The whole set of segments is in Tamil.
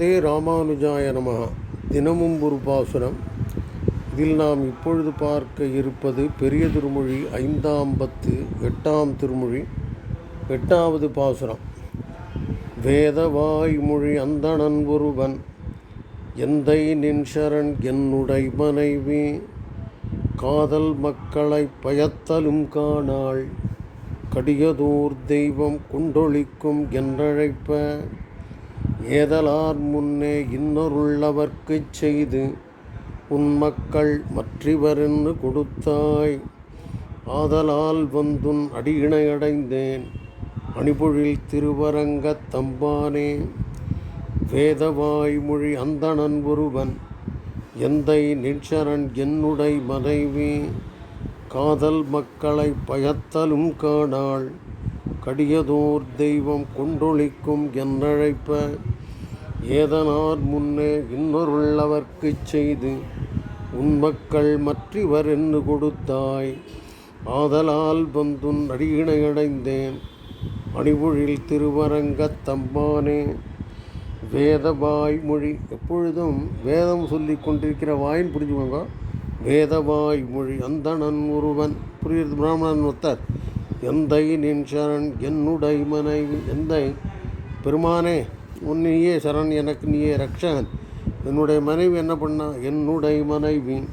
தே ராமானுஜாய நமக தினமும் ஒரு பாசுரம். இதில் நாம் இப்பொழுது பார்க்க இருப்பது பெரிய திருமொழி ஐந்தாம் பத்து எட்டாம் திருமொழி எட்டாவது பாசுரம். வேதவாய் மொழி அந்தணன் ஒருவன் எந்தை நின்சரண் என்னுடை மனைவி காதல் மக்களை பயத்தலும் காணாள் கடியதோர் தெய்வம் கொண்டொழிக்கும் என்றழைப்ப ஏதலார் முன்னே இன்னருள்ளவர்க்குச் செய்து உன் மக்கள் மற்றிவரென்று கொடுத்தாய். ஆதலால் வந்துன் அடியிணையடைந்தேன் அணிபொழில் திருவரங்கத் தம்பானே. வேதவாய்மொழி அந்தணன் ஒருவன். எந்தை நிச்சரன் என்னுடை மனைவி. காதல் மக்களை பயத்தலும் காணாள். கடியதோர் தெய்வம் கொண்டொழிக்கும் என்றழைப்ப ஏதனார் முன்னே இன்னொருள்ளவர்க்குச் செய்து உன் மக்கள் மற்றிவர் என்று கொடுத்தாய். ஆதலால் வந்துன் அடியிணையடைந்தேன். அணிபொழில் திருவரங்கத் தம்பானே. வேத வாய்மொழி எப்பொழுதும் வேதம் சொல்லி கொண்டிருக்கிற வாயின் புரிஞ்சுக்கோங்க. வேத வாய்மொழி அந்தணன் ஒருவன் புரியுது பிராமணன் ஒத்தர் எந்தை நின் சரண் என்னுடை மனைவி எந்தை? பெருமானே உன்னையே சரண் எனக்கு நீயே ரக்ஷகன். என்னுடைய மனைவி என்ன பண்ணா? என்னுடைய மனைவி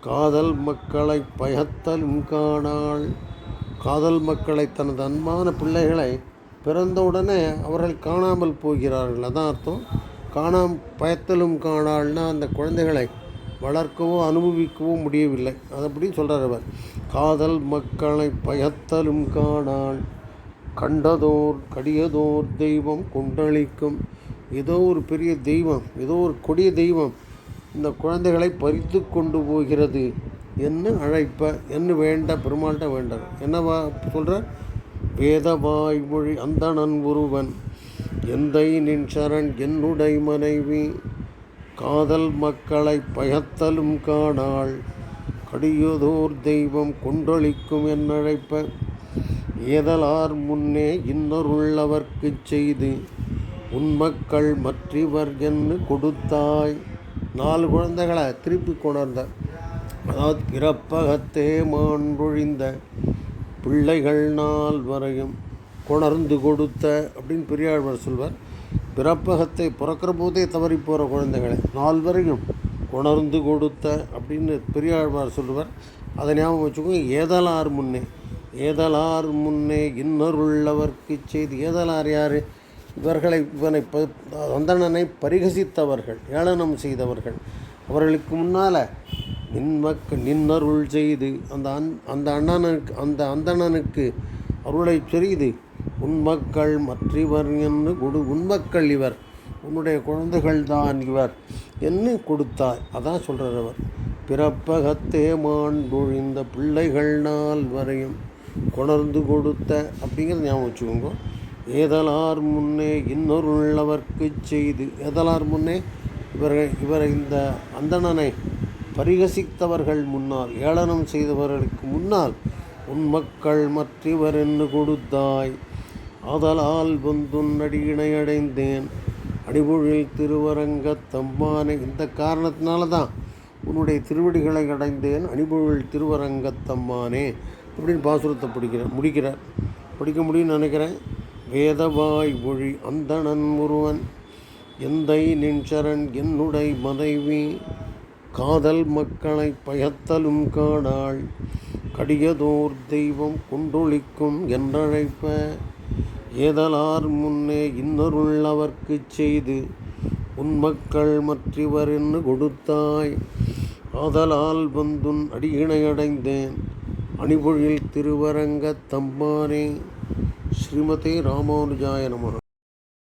காதல் மக்களை பயத்தலும் காணாள். காதல் மக்களை தனது அன்பான பிள்ளைகளை பிறந்தவுடனே அவர்கள் காணாமல் போகிறார்கள். அதான் அர்த்தம். காணாம் பயத்தலும் காணாள்னா அந்த குழந்தைகளை வளர்க்கவோ அனுபவிக்கவோ முடியவில்லை. அதப்படி சொல்கிறார் அவர். காதல் மக்களை பயத்தலும் காணாள். கண்டதோர் கடியதோர் தெய்வம் கொண்டளிக்கும். ஏதோ ஒரு பெரிய தெய்வம் ஏதோ ஒரு கொடிய தெய்வம் இந்த குழந்தைகளை பறித்து கொண்டு போகிறது. என்ன அழைப்ப என்ன வேண்ட பெருமாள்கிட்ட வேண்டாம் என்னவா சொல்கிற வேத வாய்மொழி அந்தணன் ஒருவன். எந்தை நின் சரண் என்னுடை மனைவி. காதல் மக்களை பயத்தலும் காணாள். கடியதோர் தெய்வம் கொண்டொழிக்கும் என்னழைப்ப. ஏதலார் முன்னே இன்னொருள்ளவர்க்குச் செய்து உன் மக்கள் என்று கொடுத்தாய். நாலு குழந்தைகளை திருப்பி கொணர்ந்த அதாவது பிறப்பகத்தே மாண்பொழிந்த பிள்ளைகள் நாள் வரையும் கொணர்ந்து கொடுத்த அப்படின்னு பெரியாழ்வர் சொல்வார். பிறப்பகத்தை பிறக்கிற போதே தவறி போகிற குழந்தைகளை நாள் வரையும் கொணர்ந்து கொடுத்த அப்படின்னு பெரியாழ்வார் சொல்லுவார் அதை ஞாபகம் வச்சுக்கோங்க ஏதலார் முன்னே ஏதலார் முன்னே இன்னருள்ளவர்க்குச் செய்து ஏதலார் யார்? இவர்களை இவனை ப அந்தணனை பரிகசித்தவர்கள் ஏளனம் செய்தவர்கள். அவர்களுக்கு முன்னால் நின்மக்கு நின்னருள் செய்து அந்த அந் அந்த அண்ணனுக்கு அந்த அந்தணனுக்கு அருளை செய்து உன்மக்கள் மற்றவர் என்று கொடு உன்மக்கள் இவர் உன்னுடைய குழந்தைகள் தான் இவர். என்று கொடுத்தாய்? அதான் சொல்கிறார் அவர். பிறப்பகத்தே மாண்டொழிந்த பிள்ளைகள் நாள் வரையும் கொணர்ந்து கொடுத்த அப்படிங்கிறத ஞாபகம் வச்சுக்கோங்க. ஏதலார் முன்னே இன்னொருள்ளவர்க்கு செய்து ஏதலார் முன்னே? இவர்கள் இவர் இந்த அந்தணனை பரிகசித்தவர்கள் முன்னால் ஏளனம் செய்தவர்களுக்கு முன்னால் உன் மக்கள் மற்றவர் என்று கொடுத்தாய். ஆதலால் வந்துன் அடியினை அடைந்தேன். அடிபொழில் திருவரங்க தம்பானை இந்த காரணத்தினால தான் உன்னுடைய திருவடிகளை அடைந்தேன். அணிபொழில் திருவரங்கத்தம்மானே அப்படின்னு பாசுரத்தை படிக்கிறேன் முடிக்கிறார் படிக்க முடியும்னு நினைக்கிறேன். வேதவாய் மொழி அந்தணன் ஒருவன் எந்தை நின்சரன் என்னுடை மனைவி. காதல் மக்களை பயத்தலும் காடாள். கடியதோர் தெய்வம் கொண்டொழிக்கும் என்றழைப்ப. ஏதலார் முன்னே இன்னொருள்ளவர்க்குச் செய்து. உன் மக்கள் மற்றவர் என்று கொடுத்தாய். ஆதலால் வந்துன் அடியிணையடைந்தேன் அணிபொழில் திருவரங்கத் தம்பானே ஸ்ரீமதே ராமானுஜாய நம.